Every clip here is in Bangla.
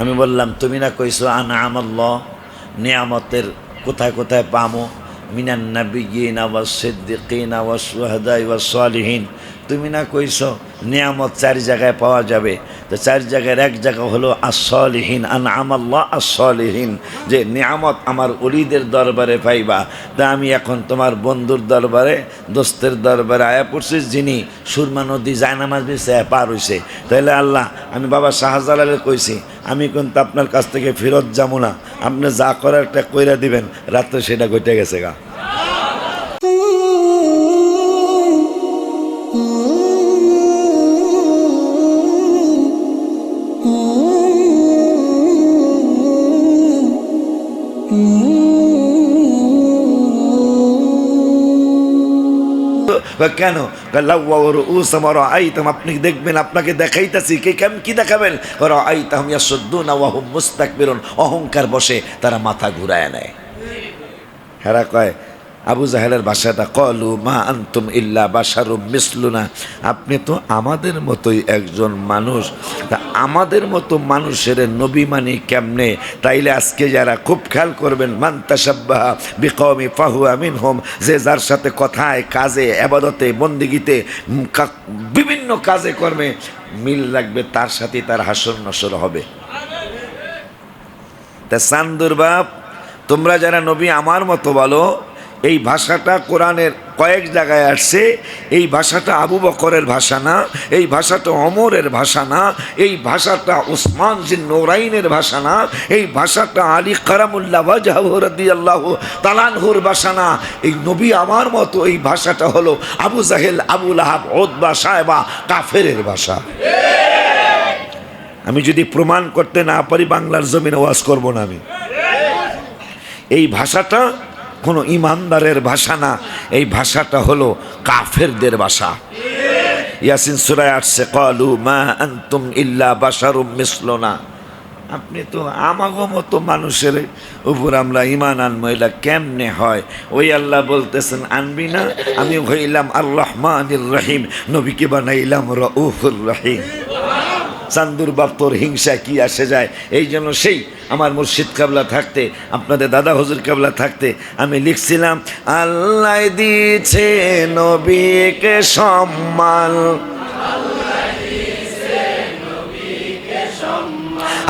আমি বললাম, তুমি না কইছো আনা আমল্ল নিয়ামতের কোথায় কোথায় পামো? মিনান্নাবিগিন আবার সিদ্দিকিন আওয়াজ সুহাদাই ওয়াজ সালিহীন। তুমি না কইছো নিয়ামত চার জায়গায় পাওয়া যাবে? তো চার জায়গার এক জায়গা হলো আসলিহীন আন আমাল্লাহ আসলিহীন যে নিয়ামত আমার অলিদের দরবারে পাইবা। তা আমি এখন তোমার বন্ধুর দরবারে, দোস্তের দরবারে আয়া পড়ছি, যিনি সুরমা নদী জায়নামাজ দিছে পার হইছে। তাহলে আল্লাহ, আমি বাবা শাহজালালে কইছি, আমি কিন্তু আপনার কাছ থেকে ফেরত যাব না। আপনি যা করার একটা কইরা দিবেন, রাত্রে সেটা ঘটে গেছে গা। কেন? আপনি দেখবেন, আপনাকে দেখাইতেছি, কে কেমন কি দেখাবেন? আইতাম ইয়াসুদ্দুন ওয়াহুম মুস্তাকবিরুন, অহংকার বসে তারা মাথা ঘুরায় নেয়। হেরা কয় আবু জাহেলের ভাষাটা, কলু মা আন্তুম ইল্লা বাসারুম মিসলুনা। আপনি তো আমাদের মতোই একজন মানুষ। তা আমাদের মতো মানুষের নবী মানি কেমনে? তাইলে আজকে যারা খুব খেয়াল করবেন মান্তাসাব্বাহা বিকমি ফাহু আমিন হোম যে যার সাথে কথায়, কাজে, আবাদতে, বন্দিগিতে বিভিন্ন কাজে কর্মে মিল লাগবে তার সাথে তার হাসর নসর হবে। তা সান্দুর বাপ তোমরা যারা নবী আমার মতো বলো এই ভাষাটা কোরআনের কয়েক জায়গায় আসছে, এই ভাষাটা আবু বকরের ভাষা না, এই ভাষাটা অমরের ভাষা না, এই ভাষাটা ওসমান জিন নোরাইনের ভাষা না, এই ভাষাটা আলী কারামুল্লাহ আল্লাহ তালানহুর ভাষা না। এই নবী আমার মতো এই ভাষাটা হলো আবু জাহেল আবুল আহাব ওদবা সাহেবা কাফেরের ভাষা। আমি যদি প্রমাণ করতে না পারি, বাংলার জমিনে ওয়াজ করব না আমি। এই ভাষাটা কোনো ইমানদারের ভাষা না। এই ভাষাটা হলো কাফেরদের ভাষা। ইয়াসিন সুরায় আসছে কলু, মা আন্তুম ইল্লা বাসারুম মিসলনা। আপনি তো আমাগো মতো মানুষের উপর আমরা ইমান আনব, এটা কেমনে হয়? ওই আল্লাহ বলতেছেন, আনবি না? আমি হইলাম আর রহমানির রহিম। নবীকে বানাইলাম রউফুর রহিম। চান্দুর বাপ তোর হিংসা কি আসে যায়? এই জন্য সেই আমার মুর্শিদ কাবলা থাকতে, আপনাদের দাদা হজুর কাবলা থাকতে আমি লিখছিলাম, আল্লাহ দিছে নবীকে সম্মান।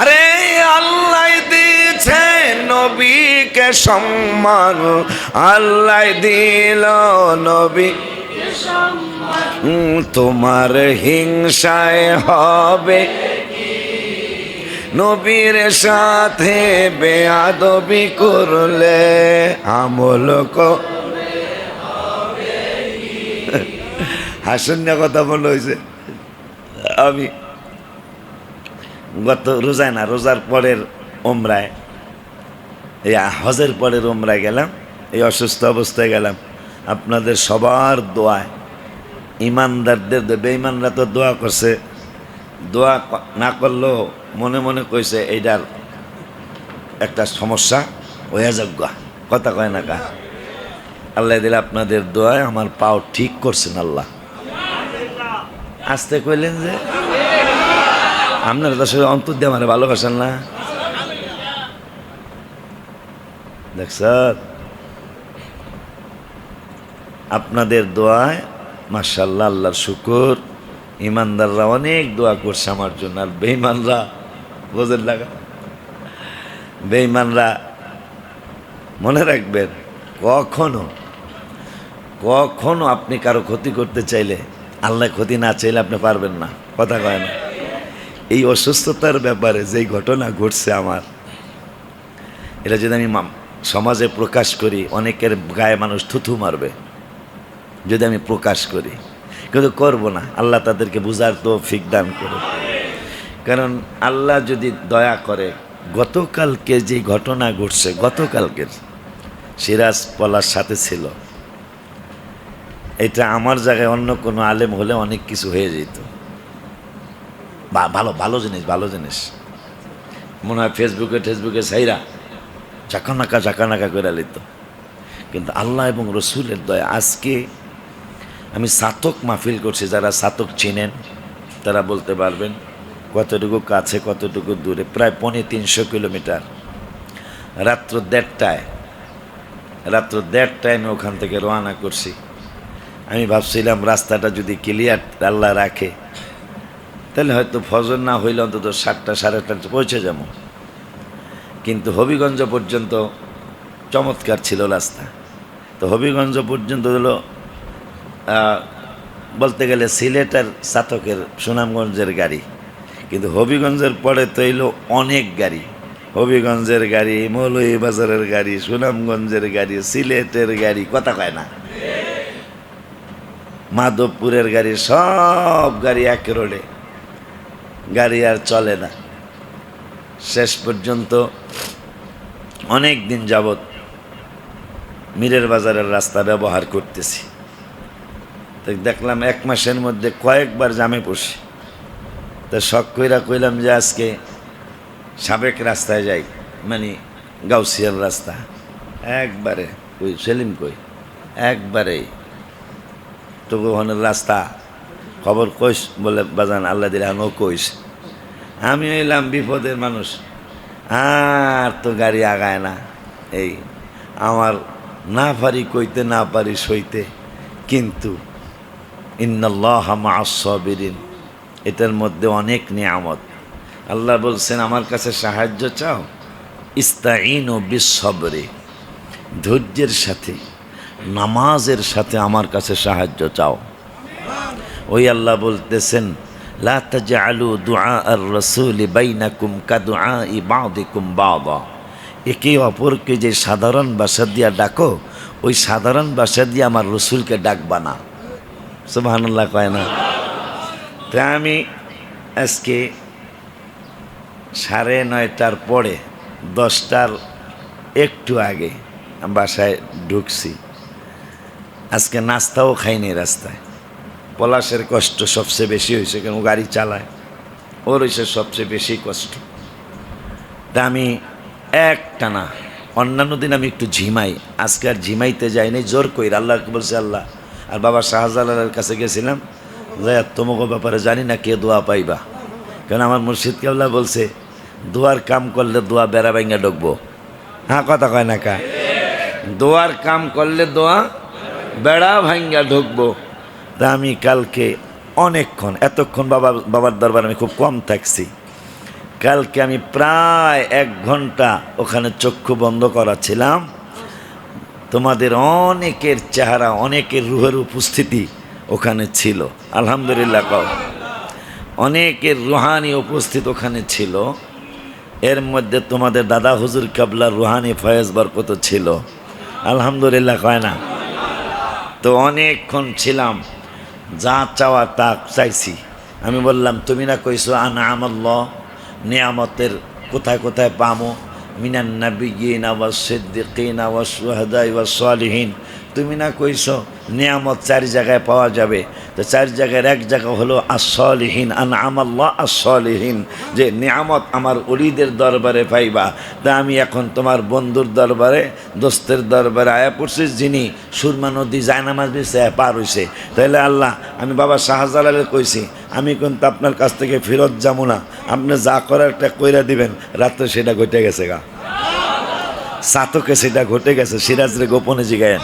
আরে, আল্লাহ দিছে নবীকে সম্মান। আল্লাহ দিল নবী তোমার হিংসায় হবে নবীর সাথে বেয়াদবি করলে আমল ক- হাসুন না কথা মনে হয়েছে। আমি গত রোজায় না, রোজার পরের ওমরায় এই হজের পরের ওমরায় গেলাম, এই অসুস্থ অবস্থায় গেলাম। আপনাদের সবার দোয়ায়। ইমানদারদের বেঈমানরা তো দোয়া করছে। দোয়া না করলেও মনে মনে কইছে এইটার একটা সমস্যা হয়ে যোগ্য কথা কয় না কা আল্লাহ দিলে আপনাদের দোয়ায় আমার পাও ঠিক করছেন আল্লাহ। আসতে কইলেন যে, আপনারা তো আসলে অন্তর দিয়ে আমার ভালোবাসেন না। দেখছ আপনাদের দোয়ায় মার্শাল্লাহ আল্লাহর শুকর। ইমানদাররা অনেক দোয়া করছে আমার জন্য। আর বেইমানরা বোঝেন লাগা বেইমানরা মনে রাখবেন, কখনো কখনো আপনি কারও ক্ষতি করতে চাইলে আল্লাহ ক্ষতি না চাইলে আপনি পারবেন না। কথা কয় না। এই অসুস্থতার ব্যাপারে যেই ঘটনা ঘটছে আমার, এটা যদি আমি সমাজে প্রকাশ করি, অনেকের গায়ে মানুষ থুথু মারবে। যদি আমি প্রকাশ করি। কিন্তু করব না। আল্লাহ তাদেরকে বুঝার তো দান করে কারণ আল্লাহ যদি দয়া করে, গতকালকে যে ঘটনা ঘটছে, গতকালকের সিরাজ পলার সাথে ছিল। এটা আমার জায়গায় অন্য কোনো আলেম হলে অনেক কিছু হয়ে যেত। বা- ভালো ভালো জিনিস ভালো জিনিস। মনে হয় ফেসবুকে, টেসবুকে সাইরা চাকানাকা চাকানাকা করে লিত। কিন্তু আল্লাহ এবং রসুলের দয়া আজকে আমি সাতক মাহফিল করছি, যারা সাতক চিনেন, তারা বলতে পারবেন কতটুকু কাছে, কতটুকু দূরে, প্রায় পৌনে তিনশো কিলোমিটার। রাত্র দেড়টায় রাত্র দেড়টায় আমি ওখান থেকে রওনা করছি। আমি ভাবছিলাম রাস্তাটা যদি ক্লিয়ার আল্লাহ রাখে, তাহলে হয়তো ফজর না হইলে অন্তত সাতটা, সাড়ে আটটা পৌঁছে যাব। কিন্তু হবিগঞ্জ পর্যন্ত চমৎকার ছিল রাস্তা। তো হবিগঞ্জ পর্যন্ত হলো বলতে গেলে সিলেট আর চাতকের সুনামগঞ্জের গাড়ি। কিন্তু হবিগঞ্জের পরে তো এলো অনেক গাড়ি। হবিগঞ্জের গাড়ি, মৌলভীবাজারের গাড়ি, সুনামগঞ্জের গাড়ি, সিলেটের গাড়ি, কথা কয় না। মাধবপুরের গাড়ি, সব গাড়ি এক রোডে। গাড়ি আর চলে না। শেষ পর্যন্ত অনেক দিন যাবৎ মীরের বাজারের রাস্তা ব্যবহার করতেছি। দেখলাম এক মাসের মধ্যে কয়েকবার জামে পড়ছি। তো শখ কইরা কইলাম যে আজকে সাবেক রাস্তায় যাই মানে গাউসিয়ার রাস্তা। একবারে, কই সেলিম কই? একবারে। তো ওখানের রাস্তা, খবর কইস বলে, বাজান, আল্লাহ দিলে আমিও কইস। আমি এলাম বিপদের মানুষ। আর তো গাড়ি আগায় না। এই, আমার না পারি কইতে, না পারি সইতে, কিন্তু ইন্নাল্লাহ মাসবিরিন এটার মধ্যে অনেক নিয়ামত। আল্লাহ বলছেন, আমার কাছে সাহায্য চাও? ইস্তাইন ও বিশ্বরে ধৈর্যের সাথে, নামাজের সাথে আমার কাছে সাহায্য চাও। ওই আল্লাহ বলতেছেন, লা তাজআলু দুআ আর রাসূল বাইনাকুম কাদুআ বাদিকুম বাদা। একে অপরকে যে সাধারণ ভাষা দিয়া ডাকো, ওই সাধারণ ভাষা দিয়ে আমার রসুলকে ডাকবা না। সুবহানাল্লাহ কয় না। তা আমি আজকে সাড়ে নয়টার পরে, দশটার একটু আগে বাসায় ঢুকছি। আজকে নাস্তাও খাইনি রাস্তায়। পলাশের কষ্ট সবচেয়ে বেশি হয়েছে কেন? গাড়ি চালায়। ওর হয়েছে সবচেয়ে বেশি কষ্ট। তা আমি একটা না অন্যান্য দিন আমি একটু ঝিমাই। আজকে আর ঝিমাইতে যাইনি, জোর কই আল্লাহকে বলছে, আল্লাহ আর বাবা শাহজালালের কাছে গেছিলাম যে তোমাকে ব্যাপারে জানি না কে দোয়া পাইবা। কারণ আমার মুর্শিদ কেবলা বলছে, দোয়ার কাম করলে দোয়া বেড়া ভেঙে ঢুকবো। হ্যাঁ কথা কয় না কা? দোয়ার কাম করলে দোয়া বেড়া ভাঙ্গা ঢুকবো। তা আমি কালকে অনেকক্ষণ, এতক্ষণ বাবা, বাবার দরবার আমি খুব কম থাকছি। কালকে আমি প্রায় এক ঘণ্টা ওখানে চক্ষু বন্ধ করা ছিলাম তোমাদের অনেকের চেহারা, অনেকের রুহের উপস্থিতি ওখানে ছিল। আলহামদুলিল্লাহ কও। অনেকের রুহানি উপস্থিত ওখানে ছিল। এর মধ্যে তোমাদের দাদা হুজুর কাবলা রুহানি ফয়েজ বরকত ছিল। আলহামদুলিল্লাহ কয় না? তো অনেকক্ষণ ছিলাম, যা চাওয়া তা চাইছি। আমি বললাম, তুমি না কইছো আনা আমল্লাহ নিয়ামতের কোথায় কোথায় পামো? من النبيين والصديقين والشهداء والصالحين. তুমি না কইছো নিয়ামত চার জায়গায় পাওয়া যাবে? তো চার জায়গার এক জায়গা হলো আসলিহীন আন আমাল্লাহ আসলিহীন যে নিয়ামত আমার অলিদের দরবারে পাইবা। তা আমি এখন তোমার বন্ধুর দরবারে, দোস্তের দরবারে আয়া পড়ছি, যিনি সুরমা নদী জায়নামাজ দিছে পার হইছে। তাহলে আল্লাহ, আমি বাবা শাহজালালে কইছি, আমি কিন্তু আপনার কাছ থেকে ফেরত যাব না। আপনি যা করার একটা কইরা দিবেন, রাত্রে সেটা ঘটে গেছে গা। সাতকে সেটা ঘটে গেছে, সিরাজরে গোপনে জিগায়।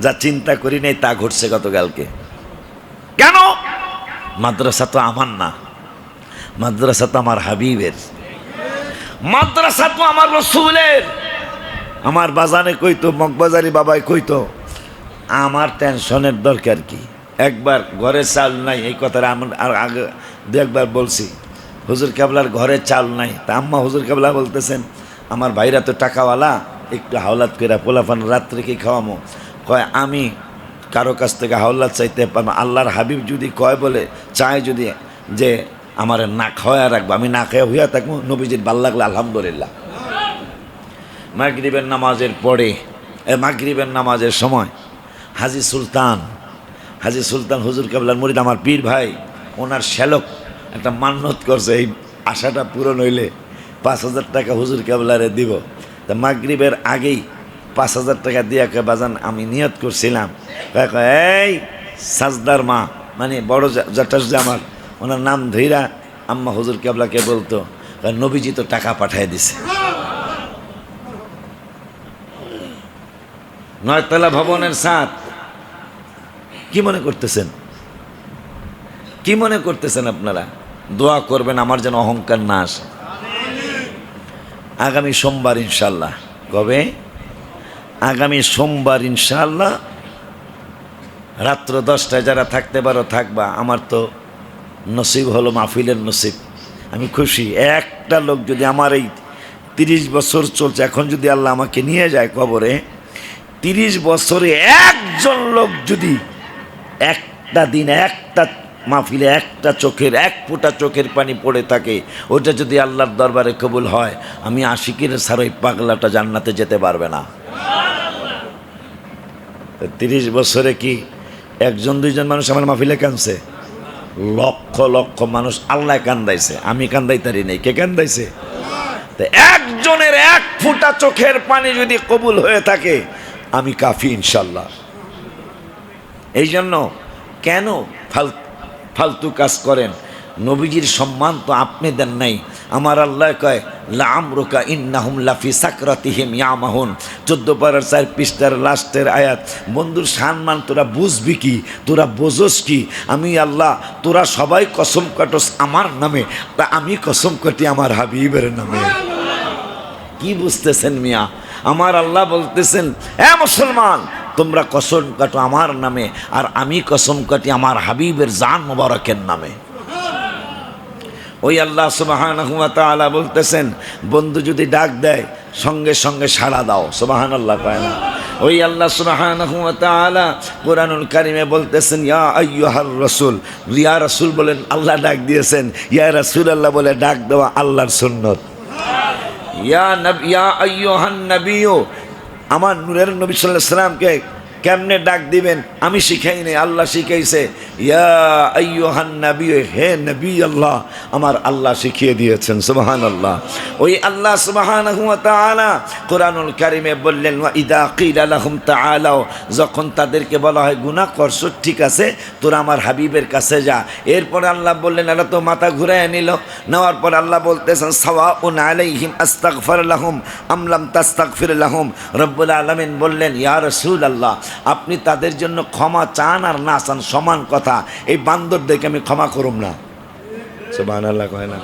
যা চিন্তা করি নাই তা ঘটছে গতকালকে। কেন? মাদ্রাসা তো আমার না। মাদ্রাসা তো আমার হাবিবের। মাদ্রাসা তো আমার রসুলের। আমার বাজানে কইতো মগবাজারি বাবাই কইতো আমার টেনশনের দরকার কি? একবার ঘরে চাল নাই এই কথাটা আমার আর আগে দু একবার বলছি। হুজুর কাবলার ঘরে চাল নাই। তা আম্মা হুজুর কাবলা বলতেছেন আমার ভাইরা তো টাকাওয়ালা একটু হাওলাত করে পোলাফান রাত্রে কি খাওয়ামো। কয় আমি কারও কাছ থেকে হাওলাত চাইতে পারব আল্লাহর হাবিব যদি কয় বলে, চায় যদি যে আমার না খাওয়া রাখব, আমি না খাওয়া হইয়া থাকব, নবীজির ভালো লাগলে আলহামদুলিল্লাহ। মাগরিবের নামাজের পরে মাগরিবের নামাজের সময় হাজি সুলতান হাজি সুলতান হুজুর কাবলার মরিদ আমার পীর ভাই, ওনার শ্যালক একটা মান্যত করছে, এই আশাটা পূরণ হইলে পাঁচ হাজার টাকা হুজুর কাবলারে দিব। তা মাগরিবের আগেই পাঁচ হাজার টাকা দিয়ে বাজান, আমি নিয়ত করছিলাম। এই সাজদার মা মানে বড় জাটাস আমার, ওনার নাম ধইরা আম্মা হুজুর কেবলাকে বলতো "আর নবীজি তো টাকা পাঠিয়ে দিছে। নয়তলা ভবনের সাথ কি মনে করতেছেন? কি মনে করতেছেন আপনারা? দোয়া করবেন, আমার যেন অহংকার না আসে। আগামী সোমবার ইনশাল্লাহ কবে? আগামী সোমবার ইনশাল্লাহ রাত্র দশটায় যারা থাকতে পারো, থাকবা। আমার তো নসিব হলো মাহফিলের নসিব। আমি খুশি। একটা লোক যদি আমার এই তিরিশ বছর চলছে, এখন যদি আল্লাহ আমাকে নিয়ে যায় কবরে, তিরিশ বছরে একজন লোক যদি একটা দিন, একটা মাহফিলে একটা চোখের, এক ফোঁটা চোখের পানি পড়ে থাকে, ওটা যদি আল্লাহর দরবারে কবুল হয়, আমি আশিকের স্যার ওই পাগলাটা জান্নাতে যেতে পারবে না। তিরিশ বছরে কি একজন, দুইজন মানুষ আমার মাহফিলে কানছে লক্ষ লক্ষ মানুষ আল্লাহ কান্দাইছে, আমি কান্দাইতারি নেই, কে কান্দাইছে? একজনের এক ফুটা চোখের পানি যদি কবুল হয়ে থাকে, আমি কাফি ইনশাল্লাহ। এই জন্য কেন ফাল, ফালতু কাজ করেন? নবীজির সম্মান তো আপনি দেন নাই আমার আল্লাহ কয় লাম রোকা ইন্নাহুম লাফি সাকরাতিহিম ইয়ামাহুন। চোদ্দ পাড়ার চার পৃষ্ঠার লাস্টের আয়াত, বন্ধুর সম্মান তোরা বুঝবি কি? তোরা বোঝস কি? আমি আল্লাহ, তোরা সবাই কসম কাটস আমার নামে তা আমি কসম কাটি আমার হাবিবের নামে। কি বুঝতেছেন মিয়া? আমার আল্লাহ বলতেছেন হ্যাঁ মুসলমান, তোমরা কসম কাটো আমার নামে আর আমি কসম কাটি আমার হাবিবের জান মোবারকের নামে। ওই আল্লাহ সুবাহান তাআলা বলতেছেন, বন্ধু যদি ডাক দেয়, সঙ্গে সঙ্গে সাড়া দাও। সুবাহান আল্লাহ কয় না। ওই আল্লাহ সুবাহান তাআলা কোরআনুল কারিমে বলতেছেন, ইয়া আইয়ুহার রসুল। ইয়া রসুল বলেন, আল্লাহ ডাক দিয়েছেন। ইয়া রসুল আল্লাহ বলে ডাক দেওয়া আল্লাহর সুন্নত। ইয়া নব, ইয়া আইয়ুহান নবিয়্যু। আমার নূরের নবী আলাইহি সাল্লামকে কেমনে ডাক দিবেন? আমি শিখাই নাই, আল্লাহ শিখাইছে হে নবী আল্লাহ, আমার আল্লাহ শিখিয়ে দিয়েছেন সুবহান আল্লাহ ওই আল্লাহ তাআলা কোরআনুল কারিমে বললেন ইদা যখন তাদেরকে বলা হয়, গুনাহ করছ, ঠিক আছে, তোরা আমার হাবিবের কাছে যা। এরপরে আল্লাহ বললেন, এরা তো মাথা ঘুরাই নিল। নেওয়ার পর আল্লাহ বলতেছেন, সাওয়াউন আলাইহিম আস্তাগফির লাহুম, আম লাম তাস্তাগফির লাহুম। রব্বুল আলামিন বললেন, ইয়া রাসূলুল্লাহ, আপনি তাদের জন্য ক্ষমা চান আর না চান সমান কথা। এই বান্দরদেরকে আমি ক্ষমা করুম না। সে বানাল্লা কয় না।